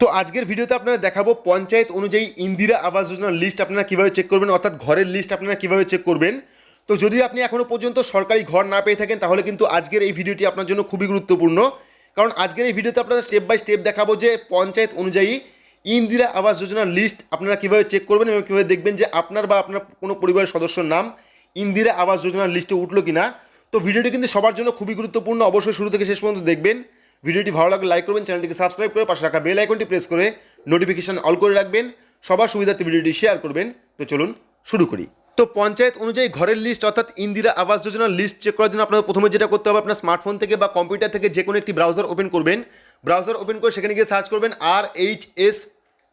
তো আজকের ভিডিওতে আপনারা দেখাবো পঞ্চায়েত অনুযায়ী ইন্দিরা আবাস যোজনার লিস্ট আপনারা কীভাবে চেক করবেন, অর্থাৎ ঘরের লিস্ট আপনারা কীভাবে চেক করবেন। তো যদি আপনি এখনও পর্যন্ত সরকারি ঘর না পেয়ে থাকেন, তাহলে কিন্তু আজকের এই ভিডিওটি আপনার জন্য খুবই গুরুত্বপূর্ণ। কারণ আজকের এই ভিডিওতে আপনারা স্টেপ বাই স্টেপ দেখাবো যে পঞ্চায়েত অনুযায়ী ইন্দিরা আবাস যোজনার লিস্ট আপনারা কীভাবে চেক করবেন এবং কীভাবে দেখবেন যে আপনার বা আপনার কোনো পরিবারের সদস্যর নাম ইন্দিরা আবাস যোজনার লিস্টে উঠল কিনা। তো ভিডিওটি কিন্তু সবার জন্য খুবই গুরুত্বপূর্ণ, অবশ্যই শুরু থেকে শেষ পর্যন্ত দেখবেন। ভিডিওটি ভালো লাগলে লাইক করবেন, চ্যানেলটিকে সাবস্ক্রাইব করে পাশে রাখা বেল আইকনটি প্রেস করে নোটিফিকেশন অল করে রাখবেন। সবার সুবিধার্থে ভিডিওটি শেয়ার করবেন। তো চলুন শুরু করি। তো পঞ্চায়েত অনুযায়ী ঘরের লিস্ট অর্থাৎ ইন্দিরা আবাস যোজনার লিস্ট চেক করার জন্য আপনার প্রথমে যেটা করতে হবে, আপনার স্মার্টফোন থেকে বা কম্পিউটার থেকে যে কোনো একটি ব্রাউজার ওপেন করবেন। ব্রাউজার ওপেন করে সেখানে গিয়ে সার্চ করবেন R H S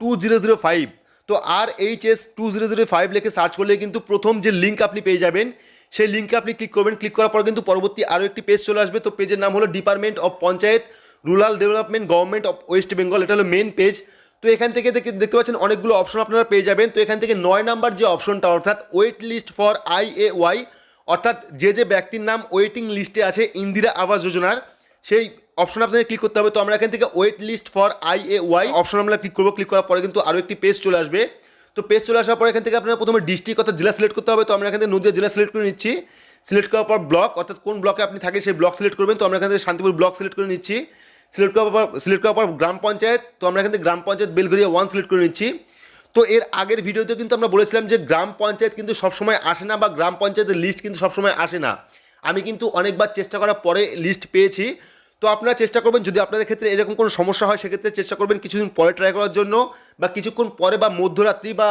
two zero zero five তো R H S two zero zero five লিখে সার্চ করলে কিন্তু প্রথম যে লিঙ্ক আপনি পেয়ে যাবেন সেই লিঙ্কে আপনি ক্লিক করবেন। ক্লিক করার পর কিন্তু পরবর্তী আরও একটি পেজ চলে আসবে। তো পেজের নাম হলো department of panchayat rural development government of West Bengal এটা হলো মেন পেজ তো এখান থেকে দেখে, দেখতে পাচ্ছেন অনেকগুলো অপশন আপনারা পেয়ে যাবেন। তো এখান থেকে নয় নাম্বার যে অপশনটা অর্থাৎ wait list for I A Y অর্থাৎ যে যে ব্যক্তির নাম ওয়েটিং লিস্টে আছে, ইন্দিরা আবাস যোজনার, সেই অপশন আপনাদের ক্লিক করতে হবে। তো আমরা এখান থেকে wait list for I A Y option আমরা ক্লিক করব। ক্লিক করার পরে কিন্তু আরও একটি পেজ চলে আসবে। তো পেজ চলে আসার পর এখান থেকে আপনারা প্রথমে ডিস্ট্রিক্ট অর্থাৎ জেলা সিলেক্ট করতে হবে। তো আমরা এখান থেকে নদীয়া জেলা সিলেক্ট করে নিচ্ছি। সিলেক্ট করার পর ব্লক, অর্থাৎ কোন ব্লকে আপনি থাকেন সেই ব্লক সিলেক্ট করবেন। তো আমরা এখান থেকে শান্তিপুর ব্লক সিলেক্ট করে নিচ্ছি। সিলেক্ট করার পর, সিলেক্ট করার পর গ্রাম পঞ্চায়েত, তো আমরা এখান থেকে গ্রাম পঞ্চায়েত বেলঘরিয়া ওয়ান সিলেক্ট করে নিচ্ছি। তো এর আগের ভিডিওতে কিন্তু আমরা বলেছিলাম যে গ্রাম পঞ্চায়েত কিন্তু সবসময় আসে না বা গ্রাম পঞ্চায়েতের লিস্ট কিন্তু সবসময় আসে না। আমি কিন্তু অনেকবার চেষ্টা করার পরে লিস্ট পেয়েছি। তো আপনারা চেষ্টা করবেন, যদি আপনাদের ক্ষেত্রে এরকম কোনো সমস্যা হয়, সেক্ষেত্রে চেষ্টা করবেন কিছুদিন পরে ট্রাই করার জন্য বা কিছুক্ষণ পরে বা মধ্যরাত্রি বা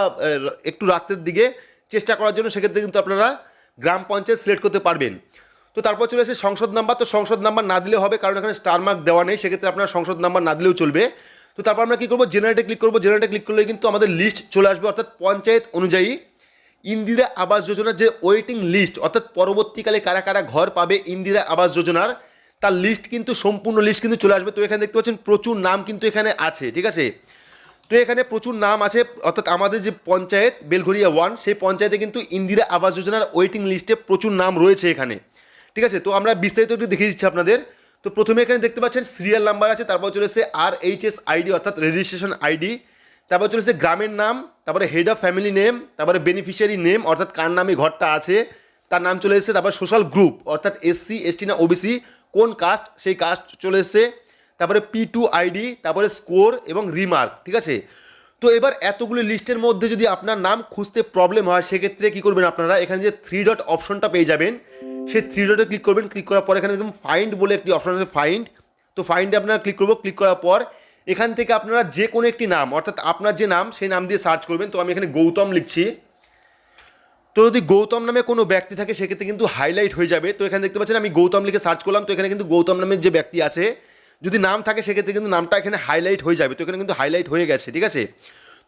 একটু রাত্রের দিকে চেষ্টা করার জন্য সেক্ষেত্রে কিন্তু আপনারা গ্রাম পঞ্চায়েত সিলেক্ট করতে পারবেন। তো তারপর চলে আসে সংসদ নাম্বার তো সংসদ নাম্বার না দিলে হবে, কারণ এখানে স্টার মার্ক দেওয়া নেই, সেক্ষেত্রে আপনার সংসদ নাম্বার না দিলেও চলবে। তো তারপর আমরা কী করব? জেনারেটে ক্লিক করব। জেনারেটে ক্লিক করলে কিন্তু আমাদের লিস্ট চলে আসবে, অর্থাৎ পঞ্চায়েত অনুযায়ী ইন্দিরা আবাস যোজনার যে ওয়েটিং লিস্ট অর্থাৎ পরবর্তীকালে কারা কারা ঘর পাবে ইন্দিরা আবাস যোজনার তার লিস্ট কিন্তু, সম্পূর্ণ লিস্ট কিন্তু চলে আসবে। তো এখানে দেখতে পাচ্ছেন প্রচুর নাম কিন্তু এখানে আছে, ঠিক আছে? তো এখানে প্রচুর নাম আছে, অর্থাৎ আমাদের যে পঞ্চায়েত বেলঘরিয়া ওয়ান সেই পঞ্চায়েতে কিন্তু ইন্দিরা আবাস যোজনার ওয়েটিং লিস্টে প্রচুর নাম রয়েছে এখানে, ঠিক আছে? তো আমরা বিস্তারিত একটু দেখিয়ে দিচ্ছি আপনাদের। তো প্রথমে এখানে দেখতে পাচ্ছেন সিরিয়াল নাম্বার আছে, তারপর চলেছে আর এইচ এস আইডি অর্থাৎ রেজিস্ট্রেশন আইডি তারপর চলেছে গ্রামের নাম, তারপরে হেড অফ ফ্যামিলি নেম তারপরে বেনিফিশিয়ারি নেম অর্থাৎ কার নামে ঘরটা আছে, তার নাম চলে এসেছে, তারপর সোশ্যাল গ্রুপ অর্থাৎ এসসি এসটি না ওবিসি কোন কাস্ট সেই কাস্ট চলে এসেছে। তারপরে পি টু আইডি তারপরে স্কোর এবং রিমার্ক ঠিক আছে? তো এবার এতগুলি লিস্টের মধ্যে যদি আপনার নাম খুঁজতে প্রবলেম হয়, সেক্ষেত্রে কী করবেন আপনারা? এখানে যে থ্রি ডট অপশনটা পেয়ে যাবেন। সেই থ্রি ডটে ক্লিক করবেন। ক্লিক করার পর এখানে দেখুন ফাইন্ড বলে একটি অপশন আছে ফাইন্ড তো ফাইন্ডে আপনারা ক্লিক করব। ক্লিক করার পর এখান থেকে আপনারা যে কোনো একটি নাম, অর্থাৎ আপনার যে নাম, সেই নাম দিয়ে সার্চ করবেন। তো আমি এখানে গৌতম লিখছি। তো যদি গৌতম নামে কোনো ব্যক্তি থাকে, সেক্ষেত্রে কিন্তু হাইলাইট হয়ে যাবে। তো এখানে দেখতে পাচ্ছেন, আমি গৌতম লিখে সার্চ করলাম, তো এখানে কিন্তু গৌতম নামের যে ব্যক্তি আছে, যদি নাম থাকে, সেক্ষেত্রে কিন্তু নামটা এখানে হাইলাইট হয়ে যাবে। তো এখানে কিন্তু হাইলাইট হয়ে গেছে, ঠিক আছে?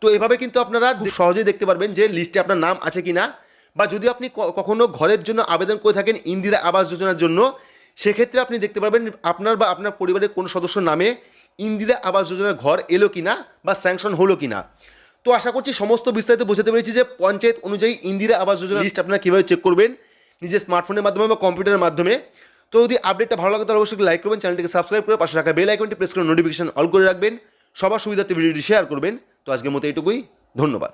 তো এভাবে কিন্তু আপনারা সহজেই দেখতে পারবেন যে লিস্টে আপনার নাম আছে কি না বা যদি আপনি ক- কখনো ঘরের জন্য আবেদন করে থাকেন ইন্দিরা আবাস যোজনার জন্য, সেক্ষেত্রে আপনি দেখতে পারবেন আপনার বা আপনার পরিবারের কোনো সদস্য নামে ইন্দিরা আবাস যোজনার ঘর এলো কিনা বা স্যাংশন হলো কিনা। তো আশা করছি সমস্ত বিস্তারিত বোঝাতে পেরেছি যে পঞ্চায়েত অনুযায়ী ইন্দিরা আবাস যোজনা লিস্ট আপনারা কীভাবে চেক করবেন নিজের স্মার্টফোনের মাধ্যমে বা কম্পিউটারের মাধ্যমে। তো যদি আপডেটটা ভালো লাগে, তাহলে অবশ্যই লাইক করবেন চ্যানেলটিকে সাবস্ক্রাইব করে পাশে রাখা বেল আইকনটি প্রেস করে নোটিফিকেশন অল করে রাখবেন। সবার সুবিধার্থে ভিডিওটি শেয়ার করবেন। তো আজকের মতো এইটুকুই, ধন্যবাদ।